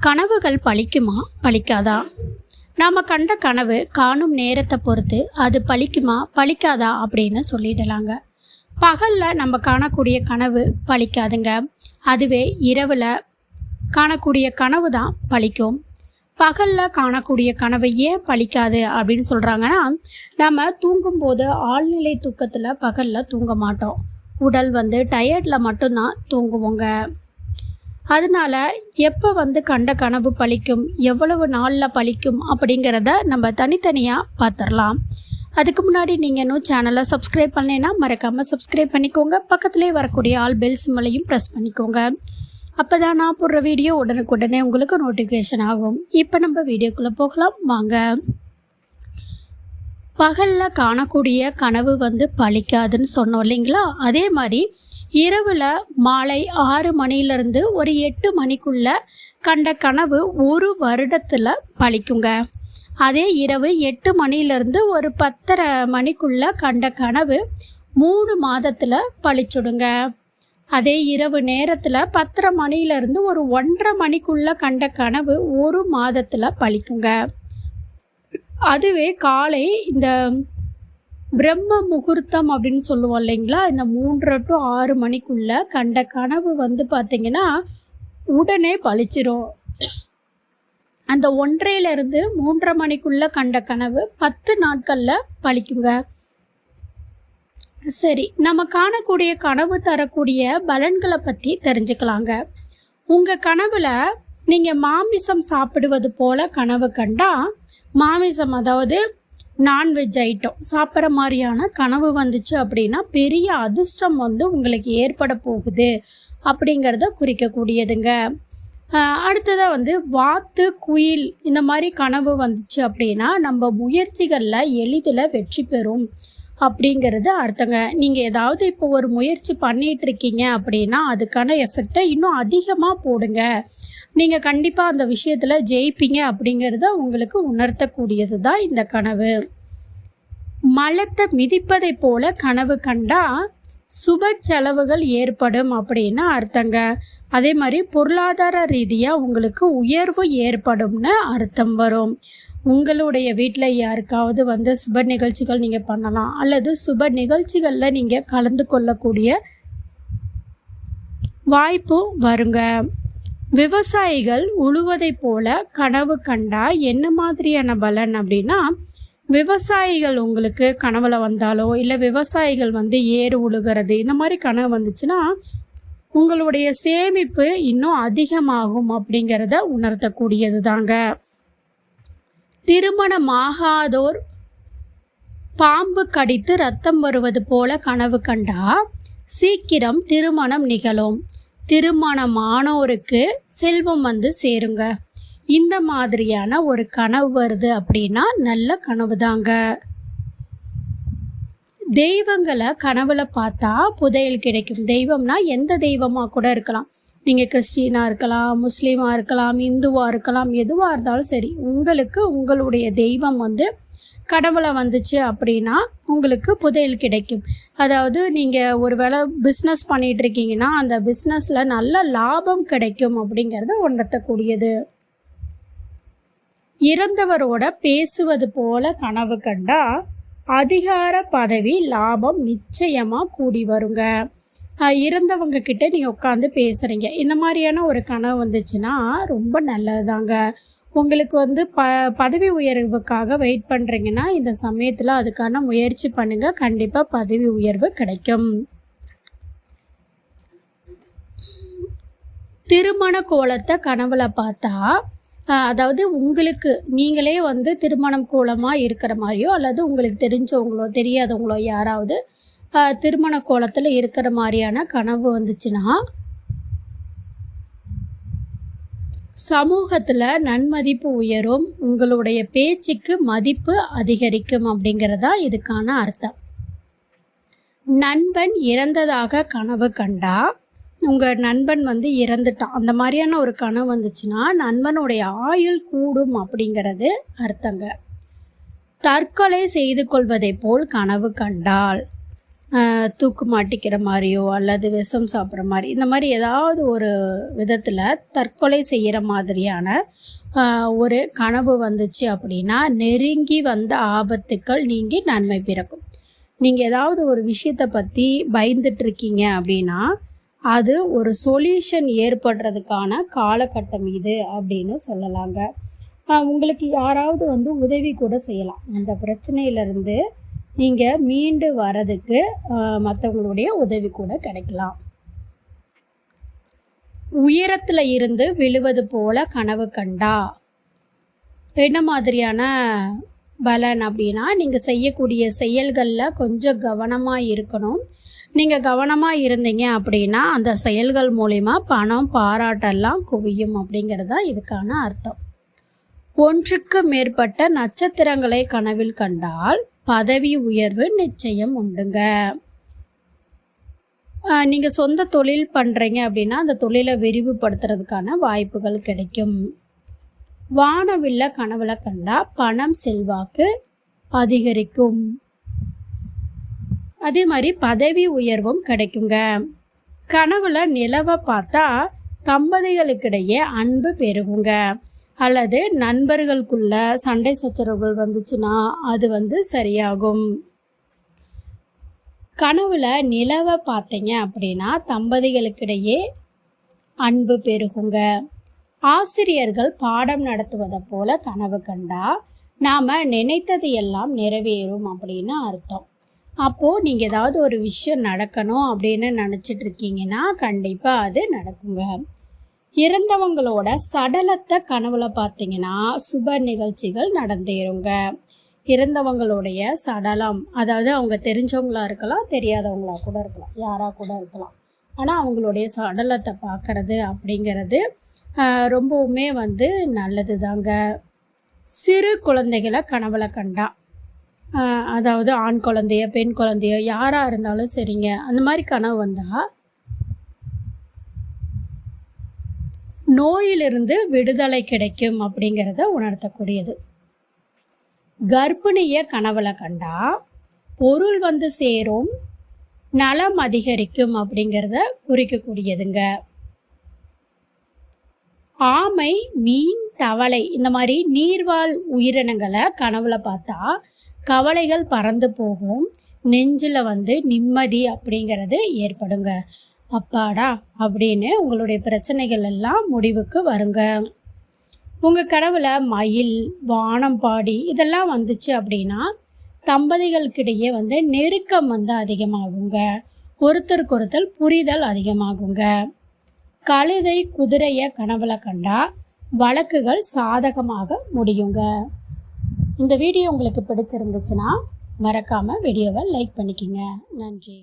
கனவுகள் பழிக்குமா பலிக்காதா? நாம் கண்ட கனவு காணும் நேரத்தை பொறுத்து அது பழிக்குமா பலிக்காதா? அப்படின்னு சொல்லிடலாங்க. பகலில் நம்ம காணக்கூடிய கனவு பலிக்காதுங்க. அதுவே இரவில் காணக்கூடிய கனவு தான் பலிக்கும். பகலில் காணக்கூடிய கனவு ஏன் பலிக்காது அப்படின்னு சொல்கிறாங்கன்னா நம்ம தூங்கும்போது ஆழ்நிலை தூக்கத்தில் பகலில் தூங்க மாட்டோம். உடல் வந்து டயர்டில் மட்டும்தான் தூங்குவோங்க. அதனால எப்போ வந்து கண்ட கனவு பழிக்கும் எவ்வளவு நாளில் பலிக்கும் அப்படிங்கிறத நம்ம தனித்தனியாக பார்த்துடலாம் அதுக்கு முன்னாடி நீங்கள் இன்னும் சேனலை சப்ஸ்கிரைப் பண்ணலைன்னா மறக்காமல் சப்ஸ்கிரைப் பண்ணிக்கோங்க. பக்கத்துலேயே வரக்கூடிய ஆல் பெல் சிம்மலையும் ப்ரெஸ் பண்ணிக்கோங்க. அப்போ தான் நான் போடுற வீடியோ உடனுக்குடனே உங்களுக்கு நோட்டிஃபிகேஷன் ஆகும். இப்போ நம்ம வீடியோக்குள்ளே போகலாம். வாங்க. பகலில் காணக்கூடிய கனவு வந்து பழிக்காதுன்னு சொன்னோம் இல்லைங்களா? அதே மாதிரி இரவில் மாலை ஆறு மணிலேருந்து ஒரு எட்டு மணிக்குள்ள கண்ட கனவு ஒரு வருடத்தில் பழிக்குங்க. அதே இரவு எட்டு மணிலேருந்து ஒரு பத்தரை மணிக்குள்ள கண்ட கனவு மூணு மாதத்தில் பழிச்சுடுங்க. அதே இரவு நேரத்தில் பத்தரை மணிலேருந்து ஒரு ஒன்றரை மணிக்குள்ள கண்ட கனவு ஒரு மாதத்தில் பழிக்குங்க. அதுவே காலை இந்த பிரம்ம முகூர்த்தம் அப்படின்னு சொல்லுவோம் இல்லைங்களா? இந்த மூன்றரை டு ஆறு மணிக்குள்ள கண்ட கனவு வந்து பார்த்திங்கன்னா உடனே பழிச்சிரும். அந்த ஒன்றையிலிருந்து மூன்றரை மணிக்குள்ள கண்ட கனவு பத்து நாட்களில் பழிக்குங்க. சரி நம்ம காணக்கூடிய கனவு தரக்கூடிய பலன்களை பற்றி தெரிஞ்சுக்கலாங்க. உங்கள் கனவில் நீங்கள் மாமிசம் சாப்பிடுவது போல கனவு கண்டால் மாமிசம் அதாவது நான்வெஜ் ஐட்டம் சாப்பிட்ற மாதிரியான கனவு வந்துச்சு அப்படின்னா பெரிய அதிர்ஷ்டம் வந்து உங்களுக்கு ஏற்பட போகுது அப்படிங்கிறத குறிக்கக்கூடியதுங்க. அடுத்ததாக வந்து வாத்து குயில் இந்த மாதிரி கனவு வந்துச்சு அப்படின்னா நம்ம முயற்சிகளில் எளிதில் வெற்றி பெறும். அப்படிங்கிறது அர்த்தங்க. நீங்கள் ஏதாவது இப்போ ஒரு முயற்சி பண்ணிகிட்டு இருக்கீங்க அப்படின்னா அதுக்கான எஃபெக்டை இன்னும் அதிகமாக போடுங்க. நீங்கள் கண்டிப்பாக அந்த விஷயத்தில் ஜெயிப்பீங்க அப்படிங்கிறத உங்களுக்கு உணர்த்தக்கூடியது தான் இந்த கனவு. மலத்தை மிதிப்பதை போல கனவு கண்டா சுப செலவுகள் ஏற்படும் அப்படின்னு அர்த்தங்க. அதே மாதிரி பொருளாதார ரீதியாக உங்களுக்கு உயர்வு ஏற்படும்னு அர்த்தம் வரும். உங்களுடைய வீட்டில் யாருக்காவது வந்து சுப நிகழ்ச்சிகள் நீங்கள் பண்ணலாம். அல்லது சுப நிகழ்ச்சிகளில் நீங்கள் கலந்து கொள்ளக்கூடிய வாய்ப்பும் வருங்க. விவசாயிகள் உழுவதை போல கனவு கண்டா என்ன மாதிரியான பலன் அப்படின்னா விவசாயிகள் உங்களுக்கு கனவுல வந்தாலோ இல்லை விவசாயிகள் வந்து ஏறு உழுகிறது இந்த மாதிரி கனவு வந்துச்சுன்னா உங்களுடைய சேமிப்பு இன்னும் அதிகமாகும் அப்படிங்கிறத உணர்த்தக்கூடியது தாங்க திருமணமாகாதோர் பாம்பு கடித்து ரத்தம் வருவது போல கனவு கண்டா சீக்கிரம் திருமணம் நிகழும். திருமணமானோருக்கு செல்வம் வந்து சேருங்க. இந்த மாதிரியான ஒரு கனவு வருது அப்படின்னா நல்ல கனவு தாங்க தெய்வங்களை கனவுல பார்த்தா புதையல் கிடைக்கும். தெய்வம்னா எந்த தெய்வமாக கூட இருக்கலாம். நீங்கள் கிறிஸ்டினாக இருக்கலாம் முஸ்லீமாக இருக்கலாம் இந்துவாக இருக்கலாம் எதுவாக இருந்தாலும் சரி உங்களுக்கு உங்களுடைய தெய்வம் வந்து கடவுளை வந்துச்சு அப்படின்னா உங்களுக்கு புதையல் கிடைக்கும். அதாவது நீங்கள் ஒரு வேளை பிஸ்னஸ் பண்ணிகிட்ருக்கீங்கன்னா அந்த பிஸ்னஸில் நல்ல லாபம் கிடைக்கும் அப்படிங்கிறத உணர்த்தக்கூடியது. இறந்தவரோட பேசுவது போல கனவு கண்டா அதிகார பதவி லாபம் நிச்சயமாக கூடி வருங்க. இறந்தவங்க கிட்ட நீங்கள் உட்காந்து பேசுகிறீங்க இந்த மாதிரியான ஒரு கனவு வந்துச்சுன்னா ரொம்ப நல்லதுதாங்க. உங்களுக்கு வந்து ப பதவி உயர்வுக்காக வெயிட் பண்ணுறீங்கன்னா இந்த சமயத்தில் அதுக்கான முயற்சி பண்ணுங்கள் கண்டிப்பாக பதவி உயர்வு கிடைக்கும். திருமண கோலத்தை கனவுல பார்த்தா அதாவது உங்களுக்கு நீங்களே வந்து திருமணம் கோலமாக இருக்கிற மாதிரியோ அல்லது உங்களுக்கு தெரிஞ்சவங்களோ தெரியாதவங்களோ யாராவது திருமண கோலத்தில் இருக்கிற மாதிரியான கனவு வந்துச்சுன்னா சமூகத்தில் நன்மதிப்பு உயரும் உங்களுடைய பேச்சுக்கு மதிப்பு அதிகரிக்கும் அப்படிங்கிறதா இதுக்கான அர்த்தம். நண்பன் இறந்ததாக கனவு கண்டா உங்கள் நண்பன் வந்து இறந்துட்டான். அந்த மாதிரியான ஒரு கனவு வந்துச்சுன்னா நண்பனுடைய ஆயுள் கூடும் அப்படிங்கிறது அர்த்தங்க. தற்கொலை செய்து கொள்வதை போல் கனவு கண்டால் தூக்கு மாட்டிக்கிற மாதிரியோ அல்லது விஷம் சாப்பிட்ற மாதிரி இந்த மாதிரி ஏதாவது ஒரு விதத்தில் தற்கொலை செய்கிற மாதிரியான ஒரு கனவு வந்துச்சு அப்படின்னா நெருங்கி வந்த ஆபத்துக்கள் நீங்கி நன்மை பிறக்கும். நீங்கள் ஏதாவது ஒரு விஷயத்தை பற்றி பயந்துட்டுருக்கீங்க அப்படின்னா அது ஒரு சொல்யூஷன் ஏற்படுறதுக்கான காலகட்டம் இது அப்படின்னு சொல்லலாங்க. உங்களுக்கு யாராவது வந்து உதவி கூட செய்யலாம். அந்த பிரச்சனையிலேருந்து நீங்கள் மீண்டு வரதுக்கு மற்றவங்களுடைய உதவி கூட கிடைக்கலாம். உயரத்தில் இருந்து விழுவது போல கனவு கண்டா என்ன மாதிரியான பலன் அப்படின்னா நீங்கள் செய்யக்கூடிய செயல்களில் கொஞ்சம் கவனமாக இருக்கணும். நீங்கள் கவனமாக இருந்தீங்க அப்படின்னா அந்த செயல்கள் மூலிமா பணம் பாராட்டெல்லாம் குவியும் அப்படிங்கிறது தான் இதுக்கான அர்த்தம். ஒன்றுக்கு மேற்பட்ட நட்சத்திரங்களை கனவில் கண்டால் பதவி உயர்வு நிச்சயம் உண்டுங்க. நீங்கள் சொந்த தொழில் பண்ணுறீங்க அப்படின்னா அந்த தொழிலை விரிவுபடுத்துறதுக்கான வாய்ப்புகள் கிடைக்கும். வானவில்ல கனவுல கண்டா பணம் செல்வாக்கு அதிகரிக்கும். அதே மாதிரி பதவி உயர்வும் கிடைக்குங்க. கனவுல நிலவை பார்த்தா தம்பதிகளுக்கிடையே அன்பு பெருகுங்க. அல்லது நண்பர்களுக்குள்ள சண்டை சச்சரவுகள் வந்துச்சுன்னா அது வந்து சரியாகும். கனவுல நிலவை பார்த்தீங்க அப்படின்னா தம்பதிகளுக்கிடையே அன்பு பெருகுங்க. ஆசிரியர்கள் பாடம் நடத்துவதை போல கனவு கண்டா நாம் நினைத்தது எல்லாம் நிறைவேறும் அப்படின்னு அர்த்தம். அப்போது நீங்கள் ஏதாவது ஒரு விஷயம் நடக்கணும் அப்படின்னு நினச்சிட்டு இருக்கீங்கன்னா கண்டிப்பாக அது நடக்குங்க. இறந்தவங்களோட சடலத்தை கனவுல பார்த்தீங்கன்னா சுப நிகழ்ச்சிகள் நடந்தேறுங்க. இறந்தவங்களுடைய சடலம் அதாவது அவங்க தெரிஞ்சவங்களா இருக்கலாம் தெரியாதவங்களா கூட இருக்கலாம் யாராக கூட இருக்கலாம். ஆனால் அவங்களுடைய சடலத்தை பார்க்கறது அப்படிங்கிறது ரொம்பவுமே வந்து நல்லது தாங்க சிறு குழந்தைகளை கனவுல கண்டா. அதாவது ஆண் குழந்தைய பெண் குழந்தைய யாராக இருந்தாலும் சரிங்க. அந்த மாதிரி கனவு வந்தால் நோயிலிருந்து விடுதலை கிடைக்கும் அப்படிங்கிறத உணர்த்தக்கூடியது. கர்ப்பிணிய கனவுல கண்டா பொருள் வந்து சேரும் நலம் அதிகரிக்கும் அப்படிங்கிறத குறிக்கக்கூடியதுங்க. ஆமை மீன் தவளை இந்த மாதிரி நீர்வாழ் உயிரினங்களை கனவுல பார்த்தா கவலைகள் பறந்து போகும். நெஞ்சில் வந்து நிம்மதி அப்படிங்கிறது ஏற்படுங்க. அப்பாடா அப்படின்னு உங்களுடைய பிரச்சனைகள் எல்லாம் முடிவுக்கு வருங்க. உங்கள் கனவில் மயில் வானம்பாடி இதெல்லாம் வந்துச்சு அப்படின்னா தம்பதிகளுக்கிடையே வந்து நெருக்கம் வந்து அதிகமாகுங்க. ஒருத்தருக்கொருத்தர் புரிதல் அதிகமாகுங்க. கழுதை குதிரையை கனவுல கண்டா வழக்குகள் சாதகமாக முடியுங்க. இந்த வீடியோ உங்களுக்கு பிடிச்சிருந்துச்சுன்னா மறக்காமல் வீடியோவை லைக் பண்ணிக்கங்க. நன்றி.